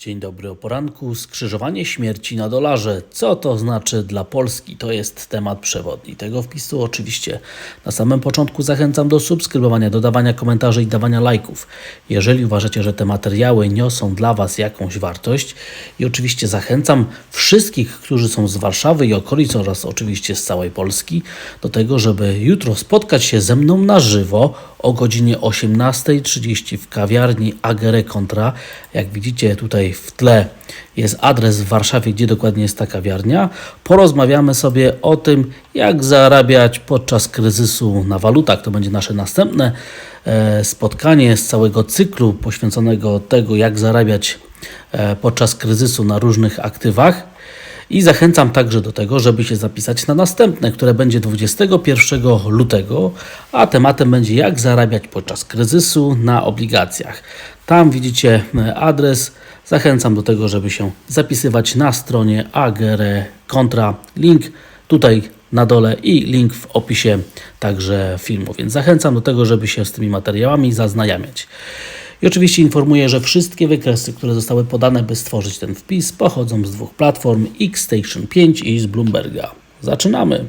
Dzień dobry o poranku. Skrzyżowanie śmierci na dolarze. Co to znaczy dla Polski? To jest temat przewodni tego wpisu. Oczywiście na samym początku zachęcam do subskrybowania, dodawania komentarzy i dawania lajków. Jeżeli uważacie, że te materiały niosą dla Was jakąś wartość i oczywiście zachęcam wszystkich, którzy są z Warszawy i okolic oraz oczywiście z całej Polski do tego, żeby jutro spotkać się ze mną na żywo o godzinie 18.30 w kawiarni Agere Contra. Jak widzicie tutaj w tle jest adres w Warszawie, gdzie dokładnie jest ta kawiarnia. Porozmawiamy sobie o tym, jak zarabiać podczas kryzysu na walutach. To będzie nasze następne e, spotkanie z całego cyklu poświęconego tego, jak zarabiać e, podczas kryzysu na różnych aktywach. I zachęcam także do tego, żeby się zapisać na następne, które będzie 21 lutego, a tematem będzie jak zarabiać podczas kryzysu na obligacjach. Tam widzicie e, adres. Zachęcam do tego, żeby się zapisywać na stronie Agere Contra. Link tutaj na dole i link w opisie także filmu. Więc zachęcam do tego, żeby się z tymi materiałami zaznajamiać. I oczywiście informuję, że wszystkie wykresy, które zostały podane, by stworzyć ten wpis, pochodzą z dwóch platform Xstation 5 i z Bloomberga. Zaczynamy.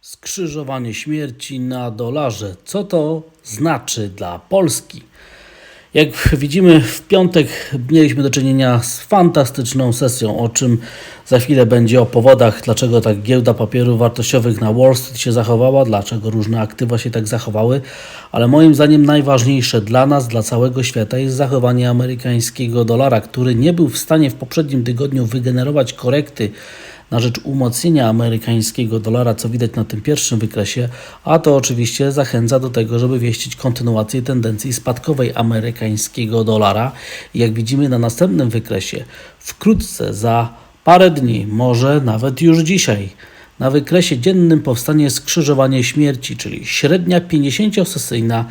Skrzyżowanie śmierci na dolarze. Co to znaczy dla Polski? Jak widzimy, w piątek mieliśmy do czynienia z fantastyczną sesją, o czym za chwilę będzie o powodach, dlaczego tak giełda papierów wartościowych na Wall Street się zachowała, dlaczego różne aktywa się tak zachowały, ale moim zdaniem najważniejsze dla nas, dla całego świata jest zachowanie amerykańskiego dolara, który nie był w stanie w poprzednim tygodniu wygenerować korekty na rzecz umocnienia amerykańskiego dolara, co widać na tym pierwszym wykresie, a to oczywiście zachęca do tego, żeby wieścić kontynuację tendencji spadkowej amerykańskiego dolara. Jak widzimy na następnym wykresie, wkrótce za parę dni, może nawet już dzisiaj, na wykresie dziennym powstanie skrzyżowanie śmierci, czyli średnia 50-sesyjna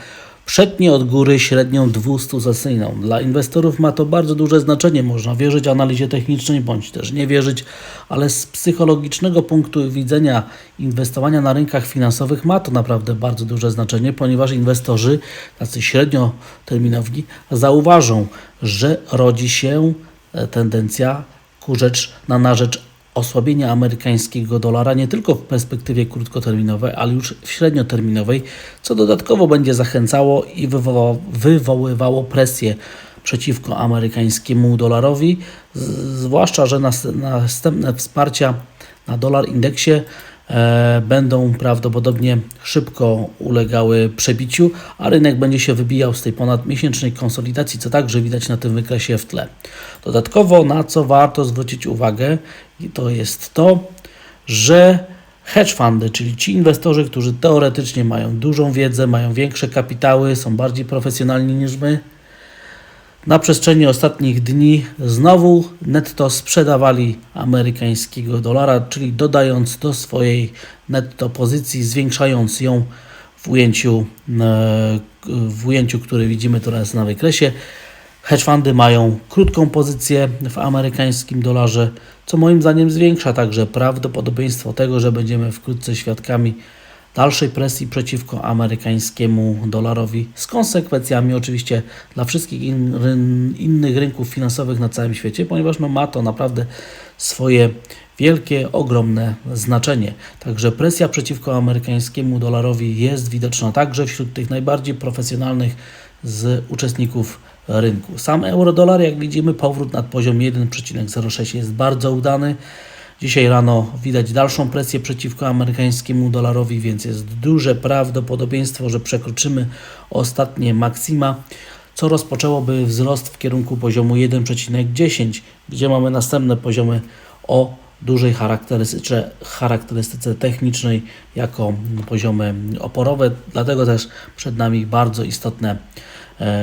Przetnie od góry średnią 200-sesyjną. Dla inwestorów ma to bardzo duże znaczenie. Można wierzyć analizie technicznej bądź też nie wierzyć, ale z psychologicznego punktu widzenia inwestowania na rynkach finansowych ma to naprawdę bardzo duże znaczenie, ponieważ inwestorzy, tacy średnioterminowi, zauważą, że rodzi się e, tendencja ku rzecz, na, na rzecz osłabienia amerykańskiego dolara nie tylko w perspektywie krótkoterminowej, ale już w średnioterminowej, co dodatkowo będzie zachęcało i wywoływało presję przeciwko amerykańskiemu dolarowi, zwłaszcza, że następne wsparcia na dolar indeksie e, będą prawdopodobnie szybko ulegały przebiciu, a rynek będzie się wybijał z tej ponadmiesięcznej konsolidacji, co także widać na tym wykresie w tle. Dodatkowo, na co warto zwrócić uwagę, to jest to, że hedge fundy, czyli ci inwestorzy, którzy teoretycznie mają dużą wiedzę, mają większe kapitały, są bardziej profesjonalni niż my, na przestrzeni ostatnich dni znowu netto sprzedawali amerykańskiego dolara, czyli dodając do swojej netto pozycji, zwiększając ją w ujęciu, e, w ujęciu które widzimy teraz na wykresie. Hedge fundy mają krótką pozycję w amerykańskim dolarze, co moim zdaniem zwiększa także prawdopodobieństwo tego, że będziemy wkrótce świadkami dalszej presji przeciwko amerykańskiemu dolarowi, z konsekwencjami oczywiście dla wszystkich in, ryn, innych rynków finansowych na całym świecie, ponieważ no, ma to naprawdę swoje wielkie, ogromne znaczenie. Także presja przeciwko amerykańskiemu dolarowi jest widoczna także wśród tych najbardziej profesjonalnych z uczestników rynku. Sam euro-dolar, jak widzimy, powrót nad poziom 1,06 jest bardzo udany. Dzisiaj rano widać dalszą presję przeciwko amerykańskiemu dolarowi, więc jest duże prawdopodobieństwo, że przekroczymy ostatnie maksima, co rozpoczęłoby wzrost w kierunku poziomu 1,10, gdzie mamy następne poziomy o dużej charakterystyce, charakterystyce technicznej jako poziomy oporowe. Dlatego też przed nami bardzo istotne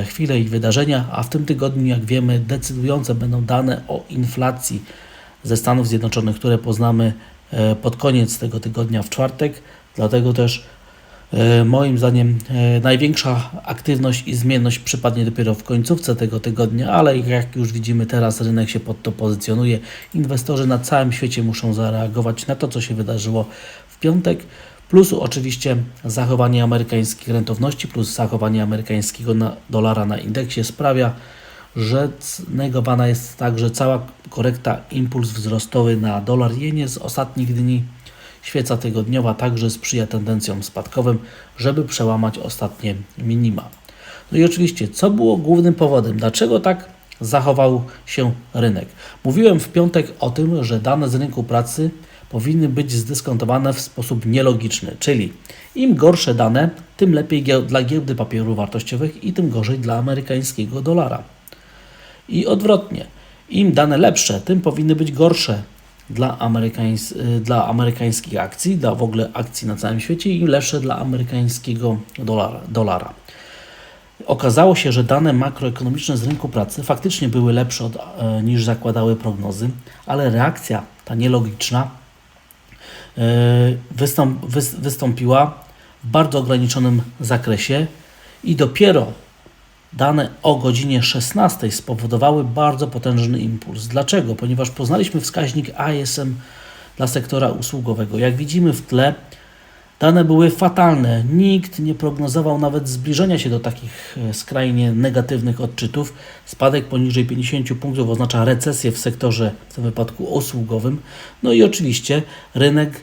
chwile i wydarzenia, a w tym tygodniu, jak wiemy, decydujące będą dane o inflacji ze Stanów Zjednoczonych, które poznamy e, pod koniec tego tygodnia w czwartek. Dlatego też e, moim zdaniem e, największa aktywność i zmienność przypadnie dopiero w końcówce tego tygodnia, ale jak już widzimy teraz rynek się pod to pozycjonuje. Inwestorzy na całym świecie muszą zareagować na to, co się wydarzyło w piątek. Plus oczywiście zachowanie amerykańskich rentowności, plus zachowanie amerykańskiego dolara na indeksie sprawia, że negowana jest także cała korekta impuls wzrostowy na dolar jenie z ostatnich dni. Świeca tygodniowa także sprzyja tendencjom spadkowym, żeby przełamać ostatnie minima. No i oczywiście, co było głównym powodem? Dlaczego tak zachował się rynek? Mówiłem w piątek o tym, że dane z rynku pracy powinny być zdyskontowane w sposób nielogiczny, czyli im gorsze dane, tym lepiej dla giełdy papierów wartościowych i tym gorzej dla amerykańskiego dolara. I odwrotnie, im dane lepsze, tym powinny być gorsze dla, amerykańs dla amerykańskich akcji, dla w ogóle akcji na całym świecie i lepsze dla amerykańskiego dolara. dolara. Okazało się, że dane makroekonomiczne z rynku pracy faktycznie były lepsze od, e, niż zakładały prognozy, ale reakcja ta nielogiczna wys, wystąpiła w bardzo ograniczonym zakresie i dopiero dane o godzinie 16 spowodowały bardzo potężny impuls. Dlaczego? Ponieważ poznaliśmy wskaźnik ISM dla sektora usługowego. Jak widzimy w tle, dane były fatalne. Nikt nie prognozował nawet zbliżenia się do takich e, skrajnie negatywnych odczytów. Spadek poniżej 50 punktów oznacza recesję w sektorze, w tym wypadku usługowym. No i oczywiście rynek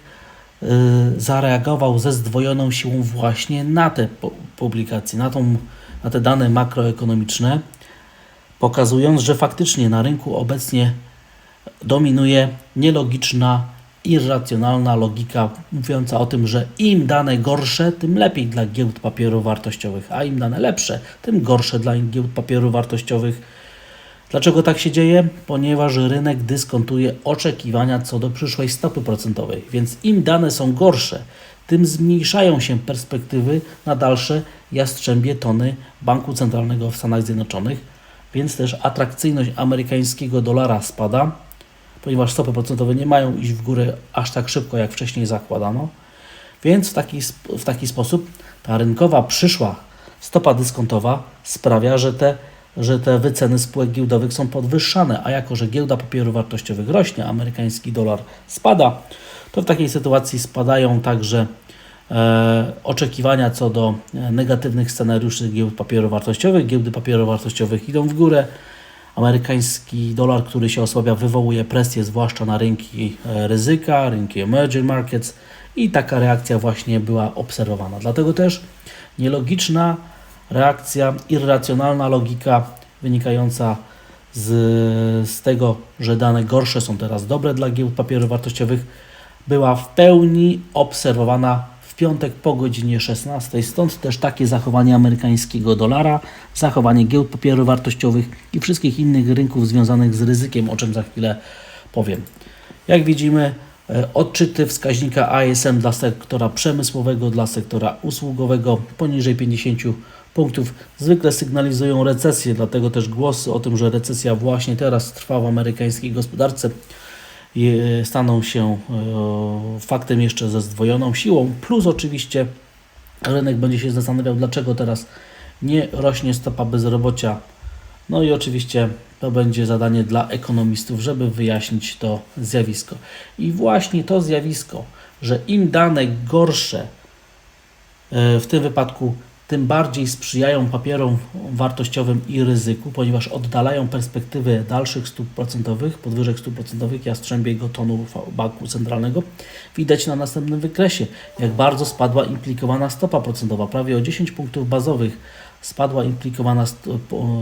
y, zareagował ze zdwojoną siłą właśnie na te pu- publikacje, na, tą, na te dane makroekonomiczne, pokazując, że faktycznie na rynku obecnie dominuje nielogiczna, irracjonalna logika mówiąca o tym, że im dane gorsze, tym lepiej dla giełd papierów wartościowych, a im dane lepsze, tym gorsze dla giełd papierów wartościowych. Dlaczego tak się dzieje? Ponieważ rynek dyskontuje oczekiwania co do przyszłej stopy procentowej, więc im dane są gorsze, tym zmniejszają się perspektywy na dalsze jastrzębie tony Banku Centralnego w Stanach Zjednoczonych, więc też atrakcyjność amerykańskiego dolara spada, ponieważ stopy procentowe nie mają iść w górę aż tak szybko, jak wcześniej zakładano. Więc w taki, w taki sposób ta rynkowa przyszła stopa dyskontowa sprawia, że te, że te wyceny spółek giełdowych są podwyższane, a jako, że giełda papierów wartościowych rośnie, amerykański dolar spada, to w takiej sytuacji spadają także e, oczekiwania co do e, negatywnych scenariuszy giełd papierów wartościowych. Giełdy papierów wartościowych idą w górę. Amerykański dolar, który się osłabia, wywołuje presję zwłaszcza na rynki e, ryzyka, rynki emerging markets i taka reakcja właśnie była obserwowana. Dlatego też nielogiczna reakcja, irracjonalna logika wynikająca z, z tego, że dane gorsze są teraz dobre dla giełd papierów wartościowych, była w pełni obserwowana piątek po godzinie 16. Stąd też takie zachowanie amerykańskiego dolara, zachowanie giełd papierów wartościowych i wszystkich innych rynków związanych z ryzykiem, o czym za chwilę powiem. Jak widzimy, e, odczyty wskaźnika ISM dla sektora przemysłowego, dla sektora usługowego poniżej 50 punktów zwykle sygnalizują recesję, dlatego też głosy o tym, że recesja właśnie teraz trwa w amerykańskiej gospodarce staną się e, faktem jeszcze ze zdwojoną siłą, plus oczywiście rynek będzie się zastanawiał, dlaczego teraz nie rośnie stopa bezrobocia. No i oczywiście to będzie zadanie dla ekonomistów, żeby wyjaśnić to zjawisko. I właśnie to zjawisko, że im dane gorsze, e, w tym wypadku tym bardziej sprzyjają papierom wartościowym i ryzyku, ponieważ oddalają perspektywę dalszych stóp procentowych, podwyżek stóp procentowych jastrzębiego tonu banku centralnego. Widać na następnym wykresie, jak bardzo spadła implikowana stopa procentowa. Prawie o 10 punktów bazowych spadła implikowana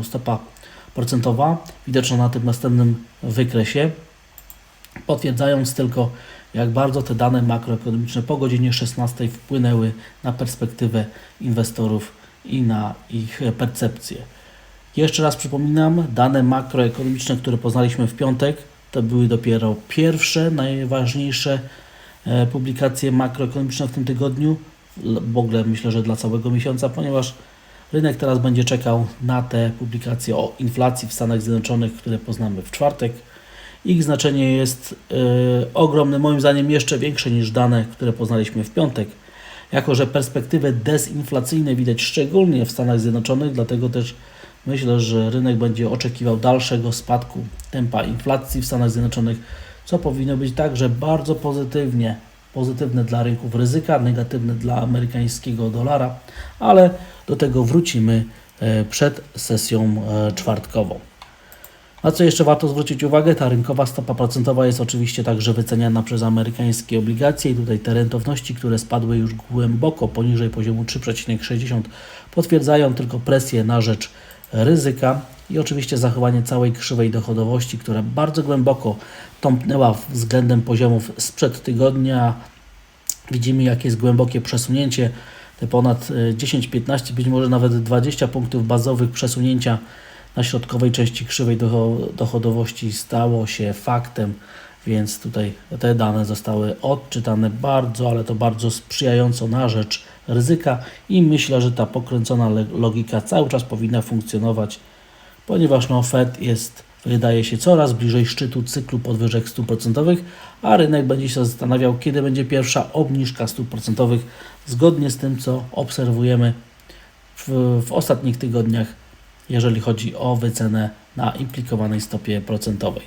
stopa procentowa, widoczna na tym następnym wykresie potwierdzając tylko, jak bardzo te dane makroekonomiczne po godzinie 16 wpłynęły na perspektywę inwestorów i na ich percepcję. Jeszcze raz przypominam, dane makroekonomiczne, które poznaliśmy w piątek, to były dopiero pierwsze, najważniejsze e, publikacje makroekonomiczne w tym tygodniu, w ogóle myślę, że dla całego miesiąca, ponieważ rynek teraz będzie czekał na te publikacje o inflacji w Stanach Zjednoczonych, które poznamy w czwartek. Ich znaczenie jest e, ogromne, moim zdaniem jeszcze większe niż dane, które poznaliśmy w piątek. Jako, że perspektywy dezinflacyjne widać szczególnie w Stanach Zjednoczonych, dlatego też myślę, że rynek będzie oczekiwał dalszego spadku tempa inflacji w Stanach Zjednoczonych, co powinno być także bardzo pozytywnie, pozytywne dla rynków ryzyka, negatywne dla amerykańskiego dolara, ale do tego wrócimy e, przed sesją e, czwartkową. Na co jeszcze warto zwrócić uwagę, ta rynkowa stopa procentowa jest oczywiście także wyceniana przez amerykańskie obligacje i tutaj te rentowności, które spadły już głęboko poniżej poziomu 3,60 potwierdzają tylko presję na rzecz ryzyka i oczywiście zachowanie całej krzywej dochodowości, która bardzo głęboko tąpnęła względem poziomów sprzed tygodnia. Widzimy, jakie jest głębokie przesunięcie, te ponad e, 10-15, być może nawet 20 punktów bazowych przesunięcia na środkowej części krzywej docho- dochodowości stało się faktem, więc tutaj te dane zostały odczytane bardzo, ale to bardzo sprzyjająco na rzecz ryzyka i myślę, że ta pokręcona logika cały czas powinna funkcjonować, ponieważ no Fed jest, wydaje się, coraz bliżej szczytu cyklu podwyżek stóp procentowych, a rynek będzie się zastanawiał, kiedy będzie pierwsza obniżka stóp procentowych, zgodnie z tym, co obserwujemy w, w ostatnich tygodniach, jeżeli chodzi o wycenę na implikowanej stopie procentowej.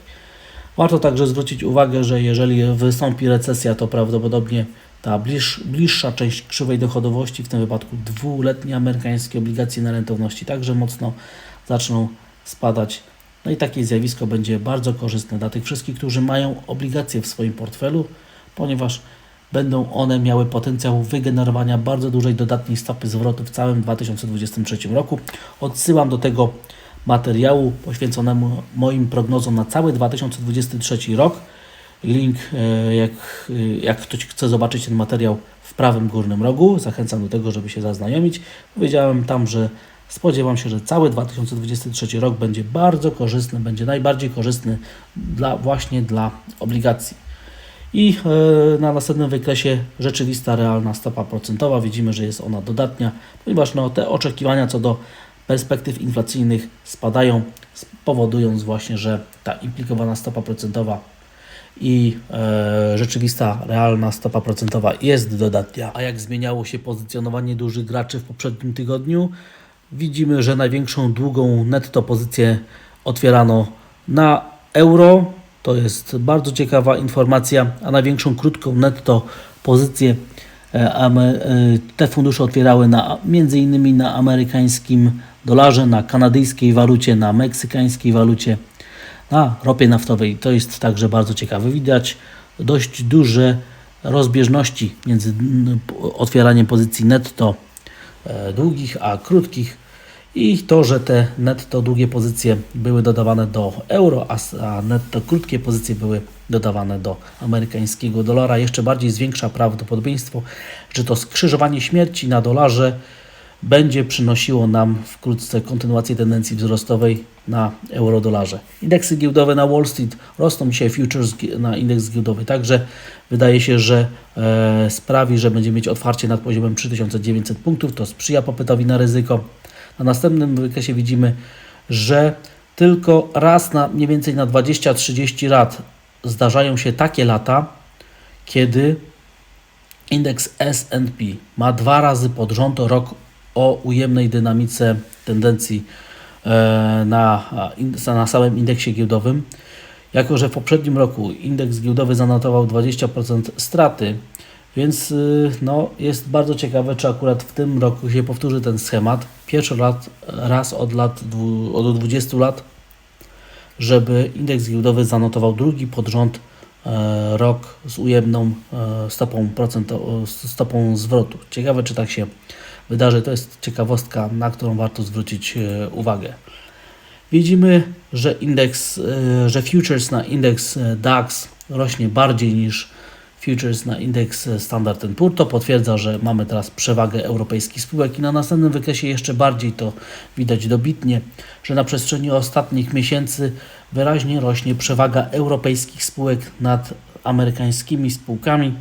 Warto także zwrócić uwagę, że jeżeli wystąpi recesja, to prawdopodobnie ta bliż, bliższa część krzywej dochodowości, w tym wypadku dwuletnie amerykańskie obligacje na rentowności, także mocno zaczną spadać. No i takie zjawisko będzie bardzo korzystne dla tych wszystkich, którzy mają obligacje w swoim portfelu, ponieważ będą one miały potencjał wygenerowania bardzo dużej dodatniej stopy zwrotu w całym 2023 roku. Odsyłam do tego materiału poświęconemu moim prognozom na cały 2023 rok. Link, e, jak, e, jak ktoś chce zobaczyć ten materiał w prawym górnym rogu, zachęcam do tego, żeby się zaznajomić. Powiedziałem tam, że spodziewam się, że cały 2023 rok będzie bardzo korzystny, będzie najbardziej korzystny dla, właśnie dla obligacji. I e, na następnym wykresie rzeczywista realna stopa procentowa. Widzimy, że jest ona dodatnia, ponieważ no, te oczekiwania co do perspektyw inflacyjnych spadają, powodując właśnie, że ta implikowana stopa procentowa i e, rzeczywista realna stopa procentowa jest dodatnia. A jak zmieniało się pozycjonowanie dużych graczy w poprzednim tygodniu? Widzimy, że największą długą netto pozycję otwierano na euro. To jest bardzo ciekawa informacja, a największą krótką netto pozycję e, e, te fundusze otwierały na, między innymi na amerykańskim dolarze, na kanadyjskiej walucie, na meksykańskiej walucie, na ropie naftowej. To jest także bardzo ciekawe. Widać dość duże rozbieżności między otwieraniem pozycji netto e, długich, a krótkich i to, że te netto długie pozycje były dodawane do euro, a, netto krótkie pozycje były dodawane do amerykańskiego dolara, jeszcze bardziej zwiększa prawdopodobieństwo, że to skrzyżowanie śmierci na dolarze będzie przynosiło nam wkrótce kontynuację tendencji wzrostowej na euro-dolarze. Indeksy giełdowe na Wall Street rosną dzisiaj, futures na indeks giełdowy także wydaje się, że e, sprawi, że będziemy mieć otwarcie nad poziomem 3900 punktów, to sprzyja popytowi na ryzyko. Na następnym wykresie widzimy, że tylko raz na mniej więcej na 20-30 lat zdarzają się takie lata, kiedy indeks S&P ma dwa razy pod rząd rok o ujemnej dynamice tendencji e, na, na samym indeksie giełdowym. Jako, że w poprzednim roku indeks giełdowy zanotował 20% straty, więc y, no, jest bardzo ciekawe, czy akurat w tym roku się powtórzy ten schemat. Pierwszy raz od lat od 20 lat, żeby indeks giełdowy zanotował drugi pod rząd e, rok z ujemną e, stopą, procento, stopą zwrotu. Ciekawe, czy tak się wydarzy. To jest ciekawostka, na którą warto zwrócić e, uwagę. Widzimy, że indeks, e, że futures na indeks e, DAX rośnie bardziej niż futures na indeks Standard Poor's. To potwierdza, że mamy teraz przewagę europejskich spółek i na następnym wykresie jeszcze bardziej to widać dobitnie, że na przestrzeni ostatnich miesięcy wyraźnie rośnie przewaga europejskich spółek nad amerykańskimi spółkami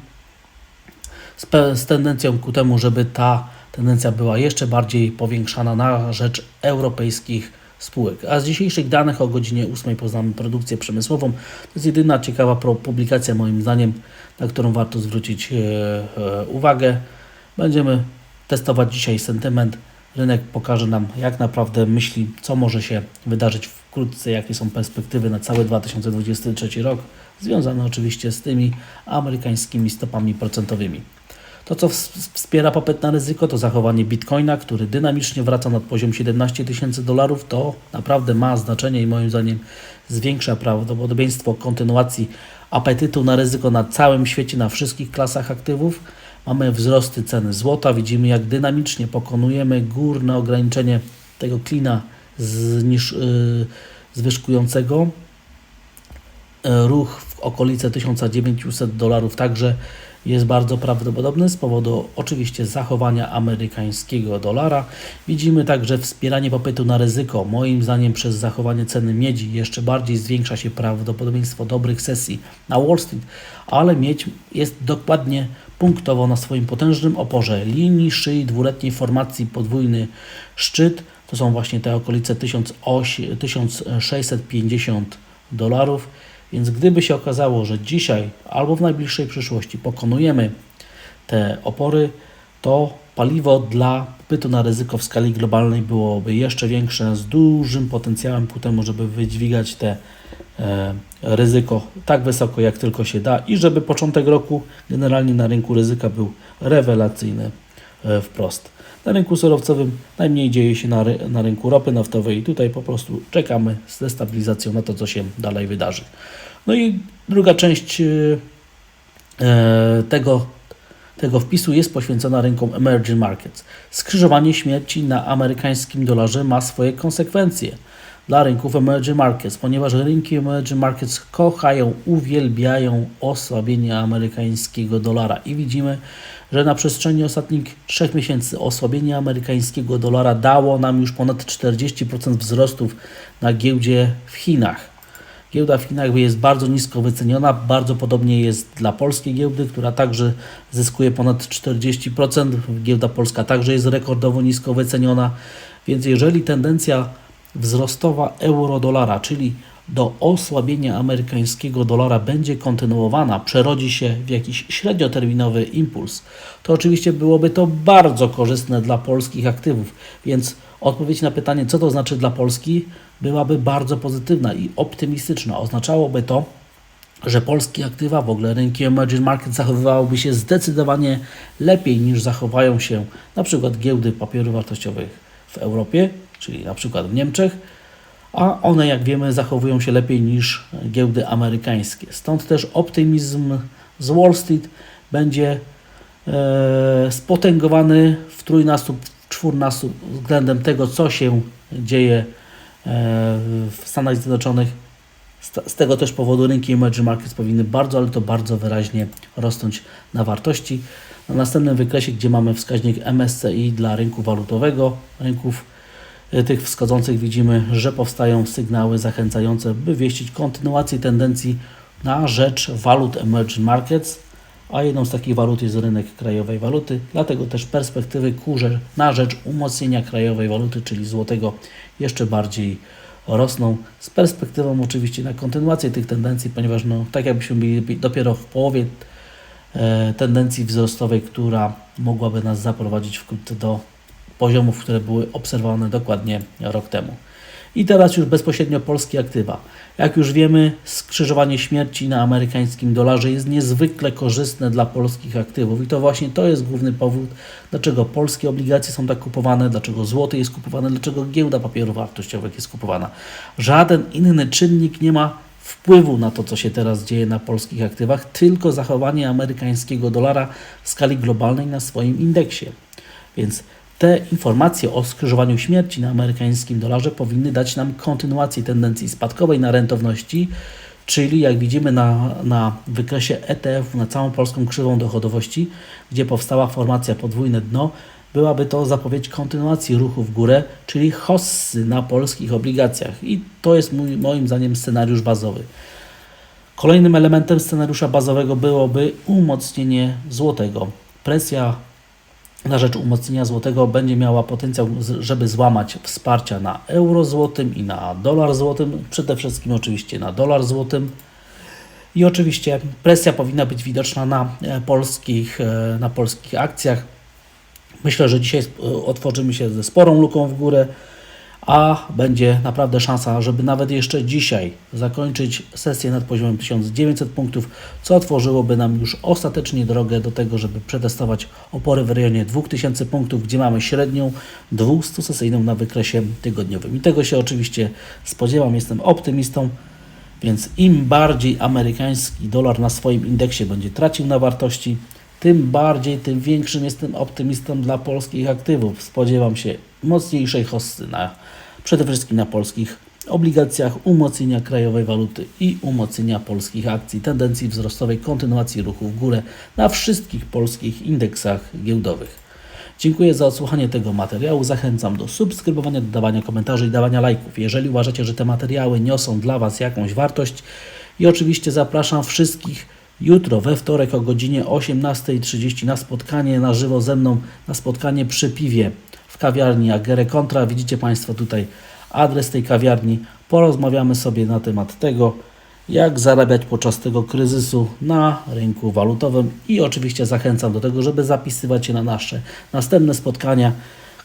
z, z tendencją ku temu, żeby ta tendencja była jeszcze bardziej powiększana na rzecz europejskich spółek. A z dzisiejszych danych o godzinie 8 poznamy produkcję przemysłową. To jest jedyna ciekawa publikacja moim zdaniem, na którą warto zwrócić e, e, uwagę. Będziemy testować dzisiaj sentyment. Rynek pokaże nam, jak naprawdę myśli, co może się wydarzyć wkrótce, jakie są perspektywy na cały 2023 rok, związane oczywiście z tymi amerykańskimi stopami procentowymi. To, co ws- wspiera popyt na ryzyko, to zachowanie bitcoina, który dynamicznie wraca nad poziom 17 tysięcy dolarów. To naprawdę ma znaczenie i moim zdaniem zwiększa prawdopodobieństwo kontynuacji apetytu na ryzyko na całym świecie, na wszystkich klasach aktywów. Mamy wzrosty ceny złota. Widzimy, jak dynamicznie pokonujemy górne ograniczenie tego klina zniż, yy, zwyżkującego. E, ruch w okolice 1900 dolarów także jest bardzo prawdopodobny z powodu oczywiście zachowania amerykańskiego dolara. Widzimy także wspieranie popytu na ryzyko. Moim zdaniem przez zachowanie ceny miedzi jeszcze bardziej zwiększa się prawdopodobieństwo dobrych sesji na Wall Street, ale miedź jest dokładnie punktowo na swoim potężnym oporze linii szyi dwuletniej formacji podwójny szczyt. To są właśnie te okolice 1800 1650 dolarów. Więc gdyby się okazało, że dzisiaj albo w najbliższej przyszłości pokonujemy te opory, to paliwo dla popytu na ryzyko w skali globalnej byłoby jeszcze większe, z dużym potencjałem ku temu, żeby wydźwigać te e, ryzyko tak wysoko, jak tylko się da i żeby początek roku generalnie na rynku ryzyka był rewelacyjny e, wprost. Na rynku surowcowym najmniej dzieje się na, ry- na rynku ropy naftowej tutaj po prostu czekamy z destabilizacją na to, co się dalej wydarzy. No i druga część e, e, tego, tego wpisu jest poświęcona rynkom emerging markets. Skrzyżowanie śmierci na amerykańskim dolarze ma swoje konsekwencje dla rynków emerging markets, ponieważ rynki emerging markets kochają, uwielbiają osłabienie amerykańskiego dolara i widzimy, że na przestrzeni ostatnich trzech miesięcy osłabienie amerykańskiego dolara dało nam już ponad 40% wzrostów na giełdzie w Chinach. Giełda w Chinach jest bardzo nisko wyceniona, bardzo podobnie jest dla polskiej giełdy, która także zyskuje ponad 40%. Giełda polska także jest rekordowo nisko wyceniona, więc jeżeli tendencja wzrostowa euro-dolara, czyli do osłabienia amerykańskiego dolara będzie kontynuowana, przerodzi się w jakiś średnioterminowy impuls, to oczywiście byłoby to bardzo korzystne dla polskich aktywów. Więc odpowiedź na pytanie, co to znaczy dla Polski, byłaby bardzo pozytywna i optymistyczna. Oznaczałoby to, że polskie aktywa, w ogóle rynki emerging market zachowywałyby się zdecydowanie lepiej niż zachowają się na przykład giełdy papierów wartościowych w Europie, czyli na przykład w Niemczech, a one, jak wiemy, zachowują się lepiej niż giełdy amerykańskie. Stąd też optymizm z Wall Street będzie e, spotęgowany w trójnasób, w czwórnasób względem tego, co się dzieje e, w Stanach Zjednoczonych. Z, tego też powodu rynki emerging markets powinny bardzo, ale to bardzo wyraźnie rosnąć na wartości. Na następnym wykresie, gdzie mamy wskaźnik MSCI dla rynku walutowego, rynków tych wschodzących widzimy, że powstają sygnały zachęcające, by wieścić kontynuację tendencji na rzecz walut emerging markets, a jedną z takich walut jest rynek krajowej waluty, dlatego też perspektywy ku rze- na rzecz umocnienia krajowej waluty, czyli złotego, jeszcze bardziej rosną, z perspektywą oczywiście na kontynuację tych tendencji, ponieważ no, tak jakbyśmy byli dopiero w połowie e, tendencji wzrostowej, która mogłaby nas zaprowadzić wkrótce do poziomów, które były obserwowane dokładnie rok temu. I teraz już bezpośrednio polskie aktywa. Jak już wiemy, skrzyżowanie śmierci na amerykańskim dolarze jest niezwykle korzystne dla polskich aktywów i to właśnie to jest główny powód, dlaczego polskie obligacje są tak kupowane, dlaczego złoty jest kupowane, dlaczego giełda papierów wartościowych jest kupowana. Żaden inny czynnik nie ma wpływu na to, co się teraz dzieje na polskich aktywach, tylko zachowanie amerykańskiego dolara w skali globalnej na swoim indeksie. Więc te informacje o skrzyżowaniu śmierci na amerykańskim dolarze powinny dać nam kontynuację tendencji spadkowej na rentowności, czyli jak widzimy na, na wykresie ETF na całą polską krzywą dochodowości, gdzie powstała formacja podwójne dno, byłaby to zapowiedź kontynuacji ruchu w górę, czyli hossy na polskich obligacjach. I to jest mój, moim zdaniem scenariusz bazowy. Kolejnym elementem scenariusza bazowego byłoby umocnienie złotego. Presja na rzecz umocnienia złotego będzie miała potencjał, żeby złamać wsparcia na euro złotym i na dolar złotym, przede wszystkim oczywiście na dolar złotym. I oczywiście presja powinna być widoczna na e, polskich, e, na polskich akcjach. Myślę, że dzisiaj e, otworzymy się ze sporą luką w górę, a będzie naprawdę szansa, żeby nawet jeszcze dzisiaj zakończyć sesję nad poziomem 1900 punktów, co otworzyłoby nam już ostatecznie drogę do tego, żeby przetestować opory w rejonie 2000 punktów, gdzie mamy średnią 200 sesyjną na wykresie tygodniowym. I tego się oczywiście spodziewam, jestem optymistą. Więc im bardziej amerykański dolar na swoim indeksie będzie tracił na wartości, tym bardziej, tym większym jestem optymistą dla polskich aktywów. Spodziewam się mocniejszej hossy na, przede wszystkim na polskich obligacjach, umocnienia krajowej waluty i umocnienia polskich akcji, tendencji wzrostowej, kontynuacji ruchu w górę na wszystkich polskich indeksach giełdowych. Dziękuję za odsłuchanie tego materiału. Zachęcam do subskrybowania, dodawania komentarzy i dawania lajków. Jeżeli uważacie, że te materiały niosą dla Was jakąś wartość i oczywiście zapraszam wszystkich jutro we wtorek o godzinie 18.30 na spotkanie na żywo ze mną, na spotkanie przy piwie kawiarni Agere Contra. Widzicie Państwo tutaj adres tej kawiarni. Porozmawiamy sobie na temat tego, jak zarabiać podczas tego kryzysu na rynku walutowym i oczywiście zachęcam do tego, żeby zapisywać się na nasze następne spotkania,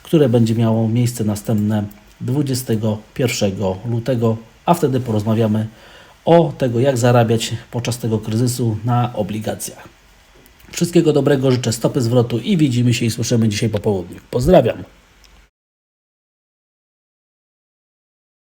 które będzie miało miejsce następne 21 lutego, a wtedy porozmawiamy o tego, jak zarabiać podczas tego kryzysu na obligacjach. Wszystkiego dobrego życzę, stopy zwrotu i widzimy się i słyszymy dzisiaj po południu. Pozdrawiam.